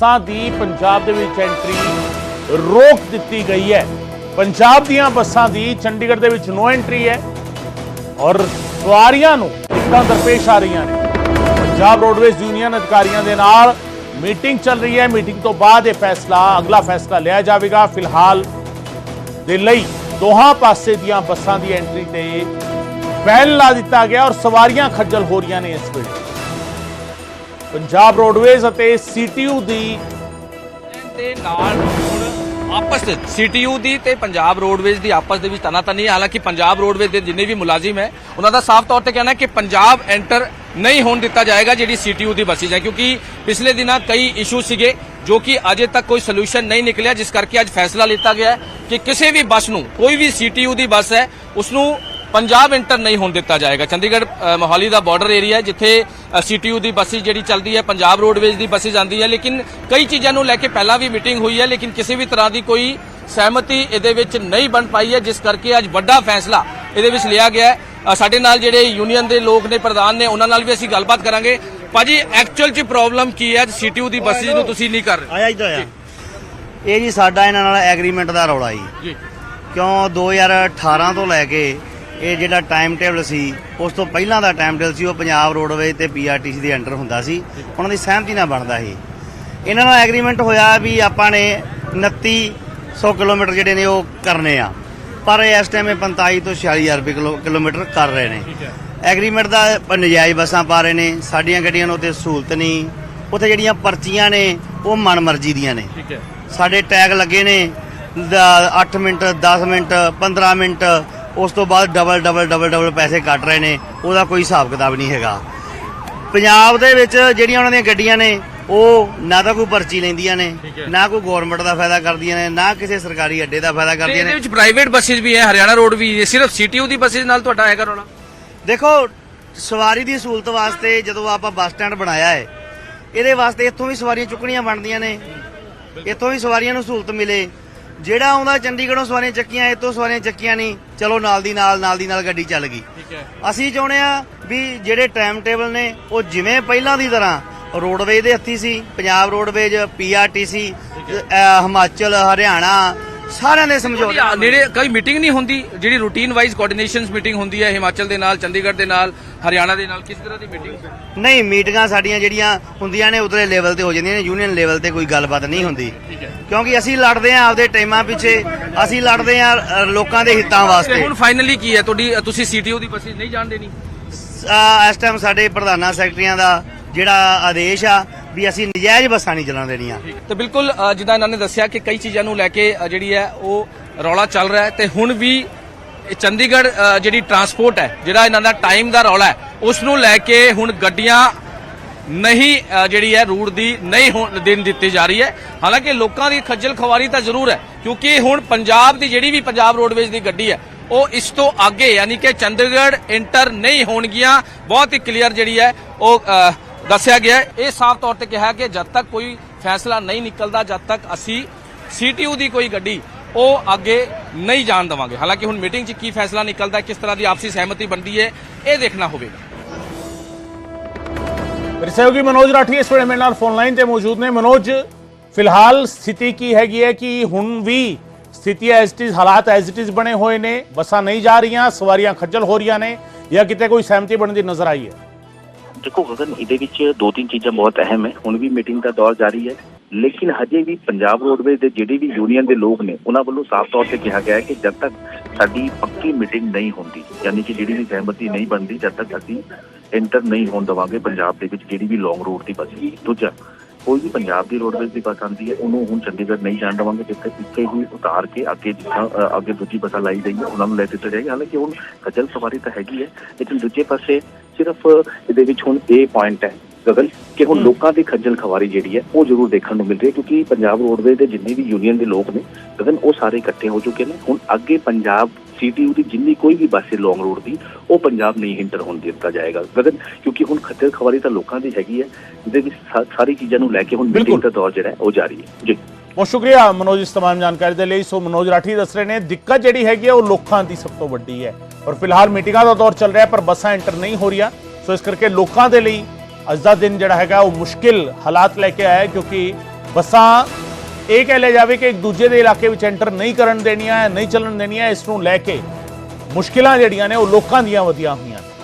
ਬੱਸਾਂ ਦੀ ਪੰਜਾਬ ਦੇ ਵਿੱਚ ਐਂਟਰੀ ਰੋਕ ਦਿੱਤੀ ਗਈ ਹੈ। ਪੰਜਾਬ ਦੀਆਂ ਬੱਸਾਂ ਦੀ ਚੰਡੀਗੜ੍ਹ ਦੇ ਵਿੱਚ ਨੋ ਐਂਟਰੀ ਹੈ ਔਰ ਸਵਾਰੀਆਂ ਨੂੰ ਦਿੱਕਤਾਂ ਦਰਪੇਸ਼ ਆ ਰਹੀਆਂ ਨੇ। ਪੰਜਾਬ ਰੋਡਵੇਜ਼ ਯੂਨੀਅਨ ਅਧਿਕਾਰੀਆਂ ਦੇ ਨਾਲ ਮੀਟਿੰਗ ਚੱਲ ਰਹੀ ਹੈ। ਮੀਟਿੰਗ ਤੋਂ ਬਾਅਦ ਇਹ ਫੈਸਲਾ, ਅਗਲਾ ਫੈਸਲਾ ਲਿਆ ਜਾਵੇਗਾ। ਫਿਲਹਾਲ ਦੇ ਲਈ ਦੋਹਾਂ ਪਾਸੇ ਦੀਆਂ ਬੱਸਾਂ ਦੀ ਐਂਟਰੀ ਤੇ ਬੈਨ ਲਾ ਦਿੱਤਾ ਗਿਆ ਔਰ ਸਵਾਰੀਆਂ ਖੱਜਲ ਹੋ ਰਹੀਆਂ ਨੇ ਇਸ ਵੇਲੇ। ਪੰਜਾਬ ਰੋਡਵੇਜ਼ ਅਤੇ ਸੀਟੀਯੂ ਦੀ ਦੇ ਨਾਲ ਹੁਣ ਆਪਸ ਵਿੱਚ ਸੀਟੀਯੂ ਦੀ ਤੇ ਪੰਜਾਬ ਰੋਡਵੇਜ਼ ਦੀ ਆਪਸ ਦੇ ਵਿੱਚ ਤਨਾਤਨੀ ਹੈ। ਹਾਲਾਂਕਿ ਪੰਜਾਬ ਰੋਡਵੇਜ਼ ਦੇ ਜਿੰਨੇ ਵੀ ਮੁਲਾਜ਼ਮ ਹੈ, ਉਹਨਾਂ ਦਾ ਸਾਫ਼ ਤੌਰ ਤੇ ਕਹਿਣਾ ਹੈ ਕਿ ਪੰਜਾਬ ਐਂਟਰ ਨਹੀਂ ਹੋਣ ਦਿੱਤਾ ਜਾਏਗਾ ਜਿਹੜੀ ਸੀਟੀਯੂ ਦੀ ਬੱਸਿਸ ਹੈ ਕਿਉਂਕਿ ਪਿਛਲੇ ਦਿਨਾਂ ਕਈ ਇਸ਼ੂ ਸੀਗੇ ਜੋ ਕਿ ਅਜੇ ਤੱਕ ਕੋਈ ਸੋਲੂਸ਼ਨ ਨਹੀਂ ਨਿਕਲਿਆ, ਜਿਸ ਕਰਕੇ ਅੱਜ ਫੈਸਲਾ ਲਿੱਤਾ ਗਿਆ ਹੈ ਕਿ ਕਿਸੇ ਵੀ ਬੱਸ ਨੂੰ, ਕੋਈ ਵੀ ਸੀਟੀਯੂ ਦੀ ਬੱਸ ਹੈ ਉਸ ਨੂੰ ਪੰਜਾਬ ਇੰਟਰ ਨਹੀਂ ਹੋਣ ਦਿੱਤਾ ਜਾਏਗਾ। ਚੰਡੀਗੜ੍ਹ ਮੋਹਾਲੀ ਦਾ ਬਾਰਡਰ ਏਰੀਆ ਜਿੱਥੇ ਸੀਟੀਯੂ ਦੀ ਬੱਸਿਸ ਜਿਹੜੀ ਚੱਲਦੀ ਹੈ ਪੰਜਾਬ ਰੋਡਵੇਜ਼ ਦੀ ਬੱਸਿਸ ਆਉਂਦੀ ਹੈ ਲੇਕਿਨ ਕਈ ਚੀਜ਼ਾਂ ਨੂੰ ਲੈ ਕੇ ਪਹਿਲਾਂ ਵੀ ਮੀਟਿੰਗ ਹੋਈ ਹੈ ਲੇਕਿਨ ਕਿਸੇ ਵੀ ਤਰ੍ਹਾਂ ਦੀ ਕੋਈ ਸਹਿਮਤੀ ਇਹਦੇ ਵਿੱਚ ਨਹੀਂ ਬਣ ਪਾਈ ਹੈ ਜਿਸ ਕਰਕੇ ਅੱਜ ਵੱਡਾ ਫੈਸਲਾ ਇਹਦੇ ਵਿੱਚ ਲਿਆ ਗਿਆ ਹੈ। ਸਾਡੇ ਨਾਲ ਜਿਹੜੇ ਯੂਨੀਅਨ ਦੇ ਲੋਕ ਨੇ ਪ੍ਰਧਾਨ ਨੇ ਉਹਨਾਂ ਨਾਲ ਵੀ ਅਸੀਂ ਗੱਲਬਾਤ ਕਰਾਂਗੇ। ਭਾਜੀ ਐਕਚੁਅਲ ਚ ਪ੍ਰੋਬਲਮ ਕੀ ਹੈ? ਸੀਟੀਯੂ ਦੀ ਬੱਸਿਸ ਨੂੰ ਤੁਸੀਂ ਨਹੀਂ ਕਰ ਰਹੇ। ਆਇਆ ਇਹ ਜੀ ਸਾਡਾ ਇਹਨਾਂ ਨਾਲ ਐਗਰੀਮੈਂਟ ਦਾ ਰੌਲਾ ਜੀ। ਕਿਉਂ? 2018 ਤੋਂ ਲੈ ਕੇ ਇਹ ਜਿਹੜਾ ਟਾਈਮ ਟੇਬਲ ਸੀ ਉਸ ਤੋਂ ਪਹਿਲਾਂ ਦਾ ਟਾਈਮ ਟੇਬਲ ਸੀ ਉਹ ਪੰਜਾਬ ਰੋਡਵੇਜ਼ ਤੇ ਪੀਆਰਟੀਸੀ ਦੇ ਅੰਡਰ ਹੁੰਦਾ ਸੀ। ਉਹਨਾਂ ਦੀ ਸਹਿਮਤੀ ਨਾਲ ਬਣਦਾ ਸੀ ਇਹਨਾਂ ਨਾਲ ਐਗਰੀਮੈਂਟ ਹੋਇਆ ਵੀ ਆਪਾਂ ਨੇ 2900 ਕਿਲੋਮੀਟਰ ਜਿਹੜੇ ਨੇ ਉਹ ਕਰਨੇ ਆ। ਪਰ ਇਸ ਟਾਈਮ ਇਹ 45 ਤੋਂ 46000 ਰੁਪਏ ਕਿਲੋ- ਕਿਲੋਮੀਟਰ ਕਰ ਰਹੇ ਨੇ। ਐਗਰੀਮੈਂਟ ਦਾ ਨਜਾਇਜ਼ ਬੱਸਾਂ ਪਾ ਰਹੇ ਨੇ। ਸਾਡੀਆਂ ਗੱਡੀਆਂ ਨੂੰ ਉੱਤੇ ਸਹੂਲਤ ਨਹੀਂ। ਉੱਥੇ ਜਿਹੜੀਆਂ ਪਰਚੀਆਂ ਨੇ ਉਹ ਮਨਮਰਜ਼ੀ ਦੀਆਂ ਨੇ। ਸਾਡੇ ਟੈਗ ਲੱਗੇ ਨੇ 8 ਮਿੰਟ 10 ਮਿੰਟ 15 ਮਿੰਟ ਉਸ ਤੋਂ ਬਾਅਦ ਡਬਲ ਡਬਲ ਡਬਲ ਡਬਲ ਪੈਸੇ ਕੱਟ ਰਹੇ ਨੇ। ਉਹਦਾ ਕੋਈ ਹਿਸਾਬ ਕਿਤਾਬ ਨਹੀਂ ਹੈਗਾ। ਪੰਜਾਬ ਦੇ ਵਿੱਚ ਜਿਹੜੀਆਂ ਉਹਨਾਂ ਦੀਆਂ ਗੱਡੀਆਂ ਨੇ ਉਹ ਨਾ ਤਾਂ ਕੋਈ ਪਰਚੀ ਲੈਂਦੀਆਂ ਨੇ। ਨਾ ਕੋਈ ਗਵਰਨਮੈਂਟ ਦਾ ਫਾਇਦਾ ਕਰਦੀਆਂ ਨੇ ਨਾ ਕਿਸੇ ਸਰਕਾਰੀ ਅੱਡੇ ਦਾ ਫਾਇਦਾ ਕਰਦੀਆਂ ਇਹਦੇ ਨੇ ਵਿੱਚ ਪ੍ਰਾਈਵੇਟ ਬੱਸਿਸ ਵੀ ਹੈ ਹਰਿਆਣਾ ਰੋਡ ਵੀ ਹੈ ਸਿਰਫ ਸੀਟੀਯੂ ਦੀ ਬੱਸਿਸ ਨਾਲ ਤੁਹਾਡਾ ਹੈਗਾ ਰੋਣਾ ਦੇਖੋ ਸਵਾਰੀ ਦੀ ਸਹੂਲਤ ਵਾਸਤੇ ਜਦੋਂ ਆਪਾਂ ਬੱਸ ਸਟੈਂਡ ਬਣਾਇਆ ਹੈ ਇਹਦੇ ਵਾਸਤੇ ਇੱਥੋਂ ਵੀ ਸਵਾਰੀਆਂ ਚੁੱਕਣੀਆਂ ਬਣਦੀਆਂ ਨੇ। ਇੱਥੋਂ ਵੀ ਸਵਾਰੀਆਂ ਨੂੰ ਸਹੂਲਤ ਮਿਲੇ। ਜਿਹੜਾ ਆਉਂਦਾ ਚੰਡੀਗੜ੍ਹੋਂ ਸਵਾਰੀਆਂ ਚੱਕੀਆਂ ਇੱਥੋਂ ਸਵਾਰੀਆਂ ਚੱਕੀਆਂ ਨਹੀਂ। ਚਲੋ ਨਾਲ ਦੀ ਨਾਲ ਨਾਲ ਦੀ ਨਾਲ ਗੱਡੀ ਚੱਲ ਗਈ। ਠੀਕ ਹੈ। ਅਸੀਂ ਚਾਹੁੰਦੇ ਆ ਵੀ ਜਿਹੜੇ ਟਾਈਮ ਟੇਬਲ ਨੇ ਉਹ ਜਿਵੇਂ ਪਹਿਲਾਂ ਦੀ ਤਰ੍ਹਾਂ ਰੋਡਵੇਜ ਦੇ ਹੱਥੀ ਸੀ ਪੰਜਾਬ ਰੋਡਵੇਜ ਪੀਆਰਟੀਸੀ ਹਿਮਾਚਲ ਹਰਿਆਣਾ ਸਾਰਿਆਂ ਦੇ ਸਮਝੌਤੇ ਨੇੜੇ ਕਈ ਮੀਟਿੰਗ ਨਹੀਂ ਹੁੰਦੀ ਜਿਹੜੀ ਰੂਟੀਨ ਵਾਈਜ਼ ਕੋਆਰਡੀਨੇਸ਼ਨਸ ਮੀਟਿੰਗ ਹੁੰਦੀ ਹੈ ਹਿਮਾਚਲ ਦੇ ਨਾਲ ਚੰਡੀਗੜ੍ਹ ਦੇ ਨਾਲ ਹਰਿਆਣਾ ਦੇ ਨਾਲ ਕਿਸ ਤਰ੍ਹਾਂ ਦੀ ਮੀਟਿੰਗ ਨਹੀਂ ਮੀਟਿੰਗਾਂ ਸਾਡੀਆਂ ਜਿਹੜੀਆਂ ਹੁੰਦੀਆਂ ਨੇ ਉਤਲੇ ਲੈਵਲ ਤੇ ਹੋ ਜਾਂਦੀਆਂ ਨੇ ਯੂਨੀਅਨ ਲੈਵਲ ਤੇ ਕੋਈ ਗੱਲਬਾਤ ਨਹੀਂ ਹੁੰਦੀ। ਕਿਉਂਕਿ ਅਸੀਂ ਲੜਦੇ ਆਂ ਆਪਦੇ ਟਾਈਮਾਂ ਪਿੱਛੇ ਅਸੀਂ ਲੜਦੇ ਆਂ ਅ, ਲੋਕਾਂ ਦੇ ਹਿੱਤਾਂ ਤੇ ਵਾਸਤੇ। ਹੁਣ ਫਾਈਨਲੀ ਕੀ ਹੈ? ਤੁਹਾਡੀ ਤੁਸੀਂ ਸੀਟੀਯੂ ਦੀ ਬੱਸਿਸ ਨਹੀਂ ਜਾਣ ਦੇਣੀ ਅ, ਇਸ ਟਾਈਮ ਸਾਡੇ ਪ੍ਰਧਾਨਾਂ ਸੈਕਟਰੀਆਂ ਦਾ ਜਿਹੜਾ ਆਦੇਸ਼ ਆ ਵੀ ਅਸੀਂ ਨਜਾਇਜ਼ ਬੱਸਾਂ ਨਹੀਂ ਚਲਾਉਣ ਦੇਣੀਆਂ। ਤੇ ਬਿਲਕੁਲ ਅ, ਜਿੱਦਾਂ ਇਹਨਾਂ ਨੇ ਦੱਸਿਆ ਕਿ ਕਈ ਚੀਜ਼ਾਂ ਨੂੰ ਲੈ ਕੇ ਅ, ਜਿਹੜੀ ਹੈ ਉਹ ਰੌਲਾ ਚੱਲ ਰਿਹਾ ਹੈ। ਤੇ ਹੁਣ ਵੀ ਇਹ ਚੰਡੀਗੜ੍ਹ ਅ, ਜਿਹੜੀ ਟਰਾਂਸਪੋਰਟ ਹੈ ਜਿਹੜਾ ਇਹਨਾਂ ਦਾ ਟਾਈਮ ਦਾ ਰੌਲਾ ਹੈ ਉਸ ਨੂੰ ਲੈ ਕੇ ਹੁਣ ਗੱਡੀਆਂ ਨਹੀਂ ਅ, ਜਿਹੜੀ ਹੈ ਰੂਟ ਦੀ ਨਹੀਂ ਹੋਣ ਦੇਣ ਦਿੱਤੀ ਜਾ ਰਹੀ ਹੈ। ਹਾਲਾਂਕਿ ਲੋਕਾਂ ਦੀ ਖੱਜਲ ਖਵਾਰੀ ਤਾਂ ਜ਼ਰੂਰ ਹੈ ਕਿਉਂਕਿ ਹੁਣ ਪੰਜਾਬ ਦੀ ਜਿਹੜੀ ਵੀ ਪੰਜਾਬ ਰੋਡਵੇਜ਼ ਦੀ ਗੱਡੀ ਹੈ ਉਹ ਇਸ ਤੋਂ ਅੱਗੇ ਯਾਨੀ ਕਿ ਚੰਡੀਗੜ੍ਹ ਇੰਟਰ ਨਹੀਂ ਹੋਣਗੀਆਂ। ਬਹੁਤ ਹੀ ਕਲੀਅਰ ਜਿਹੜੀ ਹੈ ਉਹ ਅ, ਦੱਸਿਆ ਗਿਆ ਇਹ ਸਾਫ਼ ਤੌਰ ਤੇ ਕਿਹਾ ਕਿ ਜਦ ਤੱਕ ਕੋਈ ਫੈਸਲਾ ਨਹੀਂ ਨਿਕਲਦਾ, ਜਦ ਤੱਕ ਅਸੀਂ ਸੀਟੀਯੂ ਦੀ ਕੋਈ ਗੱਡੀ ਉਹ ਅੱਗੇ ਨਹੀਂ ਜਾਣ ਦੇਵਾਂਗੇ। ਹਾਲਾਂਕਿ ਹੁਣ ਮੀਟਿੰਗ 'ਚ ਕੀ ਫੈਸਲਾ ਨਿਕਲਦਾ, ਕਿਸ ਤਰ੍ਹਾਂ ਦੀ ਆਪਸੀ ਸਹਿਮਤੀ ਬਣਦੀ ਹੈ, ਇਹ ਦੇਖਣਾ ਹੋਵੇਗਾ। ਮੇਰੇ ਸਹਿਯੋਗੀ ਮਨੋਜ ਰਾਠੀ ਇਸ ਵੇਲੇ ਮੇਰੇ ਨਾਲ ਫੋਨ ਲਾਈਨ ਤੇ ਮੌਜੂਦ ਨੇ। ਮਨੋਜ, ਫਿਲਹਾਲ ਸਥਿਤੀ ਕੀ ਹੈਗੀ ਹੈ ਕਿ ਹੁਣ ਵੀ ਸਥਿਤੀ ਐਜ਼ ਇਟ ਇਜ਼ ਹਾਲਾਤ ਐਜ਼ ਇਟ ਇਜ਼ ਬਣੇ ਹੋਏ ਨੇ, ਬੱਸਾਂ ਨਹੀਂ ਜਾ ਰਹੀਆਂ, ਸਵਾਰੀਆਂ ਖੱਜਲ ਹੋ ਰਹੀਆਂ ਨੇ ਜਾਂ ਕਿਤੇ ਕੋਈ ਸਹਿਮਤੀ ਬਣਦੀ ਨਜ਼ਰ ਆਈ ਹੈ? ਦੇਖੋ ਗਗਨ ਇਹਦੇ ਵਿੱਚ ਦੋ ਤਿੰਨ ਚੀਜ਼ਾਂ ਬਹੁਤ ਅਹਿਮ ਹੈ, ਹੁਣ ਵੀ ਮੀਟਿੰਗ ਦਾ ਦੌਰ ਜਾਰੀ ਹੈ, ਲੇਕਿਨ ਹਜੇ ਵੀ ਪੰਜਾਬ ਰੋਡਵੇਜ਼ ਦੇ ਜਿਹੜੇ ਵੀ ਯੂਨੀਅਨ ਦੇ ਲੋਕ ਨੇ, ਉਹਨਾਂ ਵੱਲੋਂ ਸਾਫ਼ ਤੌਰ ਤੇ ਕਿਹਾ ਗਿਆ ਹੈ ਕਿ ਜਦ ਤੱਕ ਸਾਡੀ ਪੱਕੀ ਮੀਟਿੰਗ ਨਹੀਂ ਹੁੰਦੀ, ਯਾਨੀ ਕਿ ਜਿਹੜੀ ਵੀ ਸਹਿਮਤੀ ਨਹੀਂ ਬਣਦੀ, ਜਦ ਤੱਕ ਅਸੀਂ ਇੰਟਰ ਨਹੀਂ ਹੋਣ ਦੇਵਾਂਗੇ ਪੰਜਾਬ ਦੇ ਵਿੱਚ ਜਿਹੜੀ ਵੀ ਲੌਂਗ ਰੂਟ ਦੀ ਬੱਸ। ਹੈ ਦੂਜਾ ਕੋਈ ਵੀ ਪੰਜਾਬ ਦੀ ਰੋਡਵੇਜ਼ ਦੀ ਬੱਸ ਆਉਂਦੀ ਹੈ ਉਹਨੂੰ ਹੁਣ ਚੰਡੀਗੜ੍ਹ ਨਹੀਂ ਜਾਣ ਦੇਵਾਂਗੇ ਜਿੱਥੇ ਇੱਥੇ ਹੀ ਉਤਾਰ ਕੇ ਅੱਗੇ ਜਿੱਥਾਂ ਅ, ਅੱਗੇ ਦੂਜੀ ਬੱਸਾਂ ਲਾਈ ਗਈ ਹੈ ਉਹਨਾਂ ਨੂੰ ਲੈ ਦਿੱਤਾ ਜਾਏਗਾ ਹਾਲਾਂਕਿ ਹੁਣ ਖੱਜਲ ਸਵਾਰੀ ਤਾਂ ਹੈਗੀ ਹੈ ਲੇਕਿਨ ਦੂਜੇ ਪਾਸੇ ਸਿਰਫ ਇਹਦੇ ਵਿੱਚ ਹੁਣ ਇਹ ਪੁਆਇੰਟ ਹੈ ਗਗਨ ਕਿ ਹੁਣ ਲੋਕਾਂ ਦੀ ਖੱਜਲ ਖਵਾਰੀ ਜਿਹੜੀ ਹੈ ਉਹ ਜ਼ਰੂਰ ਦੇਖਣ ਨੂੰ ਮਿਲ ਰਹੀ ਹੈ ਕਿਉਂਕਿ ਪੰਜਾਬ ਰੋਡਵੇਜ਼ ਦੇ ਜਿੰਨੇ ਵੀ ਯੂਨੀਅਨ ਦੇ ਲੋਕ ਨੇ ਗਗਨ ਉਹ ਸਾਰੇ ਇਕੱਠੇ ਹੋ ਚੁੱਕੇ ਨੇ। ਹੁਣ ਅੱਗੇ ਪੰਜਾਬ ਸੀਟੀਯੂ ਦੀ ਜਿੰਨੀ ਕੋਈ ਵੀ ਬੱਸ ਹੈ ਲੌਂਗ ਰੂਟ ਦੀ ਉਹ ਪੰਜਾਬ ਨਹੀਂ ਇੰਟਰ ਹੋਣ ਦਿੱਤਾ ਜਾਏਗਾ ਗਗਨ ਕਿਉਂਕਿ ਹੁਣ ਖੱਜਲ ਖਵਾਰੀ ਤਾਂ ਲੋਕਾਂ ਦੀ ਹੈਗੀ ਹੈ ਜਿਹਦੇ ਵਿੱਚ ਸਾ- ਸਾਰੀ ਚੀਜ਼ਾਂ ਨੂੰ ਲੈ ਕੇ ਹੁਣ ਮੀਟਿੰਗ ਬਿਲਕੁਲ। ਦਾ ਦੌਰ ਜਿਹੜਾ ਹੈ ਉਹ ਜਾਰੀ ਹੈ ਜੀ ਬਹੁਤ ਸ਼ੁਕਰੀਆ ਮਨੋਜ ਇਸ तमाम ਜਾਣਕਾਰੀ ਦੇ ਲਈ ਸੋ ਮਨੋਜ ਰਾਠੀ ਦੱਸ ਰਹੇ ਨੇ ਦਿੱਕਤ ਜਿਹੜੀ ਹੈਗੀ ਹੈ ਉਹ ਲੋਕਾਂ ਦੀ ਸਭ ਤੋਂ ਵੱਡੀ ਹੈ ਔਰ ਫਿਲਹਾਲ ਮੀਟਿੰਗਾਂ ਦਾ ਦੌਰ ਚੱਲ ਰਿਹਾ ਹੈ ਪਰ ਬੱਸਾਂ ਐਂਟਰ ਨਹੀਂ ਹੋ ਰਹੀਆਂ ਸੋ ਇਸ ਕਰਕੇ ਲੋਕਾਂ ਦੇ ਲਈ ਅੱਜ ਦਾ ਦਿਨ ਜਿਹੜਾ ਹੈਗਾ ਉਹ ਮੁਸ਼ਕਿਲ ਹਾਲਾਤ ਲੈ ਕੇ ਆਇਆ ਹੈ ਕਿਉਂਕਿ ਬੱਸਾਂ ਇਹ ਕਹਿ ਲਿਆ ਜਾਵੇ ਕਿ ਇੱਕ ਦੂਜੇ ਦੇ ਇਲਾਕੇ ਵਿੱਚ ਐਂਟਰ ਨਹੀਂ ਕਰਨ ਦੇਣੀਆਂ, ਨਹੀਂ ਚੱਲਣ ਦੇਣੀਆਂ, ਇਸ ਨੂੰ ਲੈ ਕੇ ਮੁਸ਼ਕਿਲਾਂ ਜਿਹੜੀਆਂ ਨੇ ਉਹ ਲੋਕਾਂ ਦੀਆਂ ਵਧੀਆਂ ਹੋਈਆਂ ਨੇ।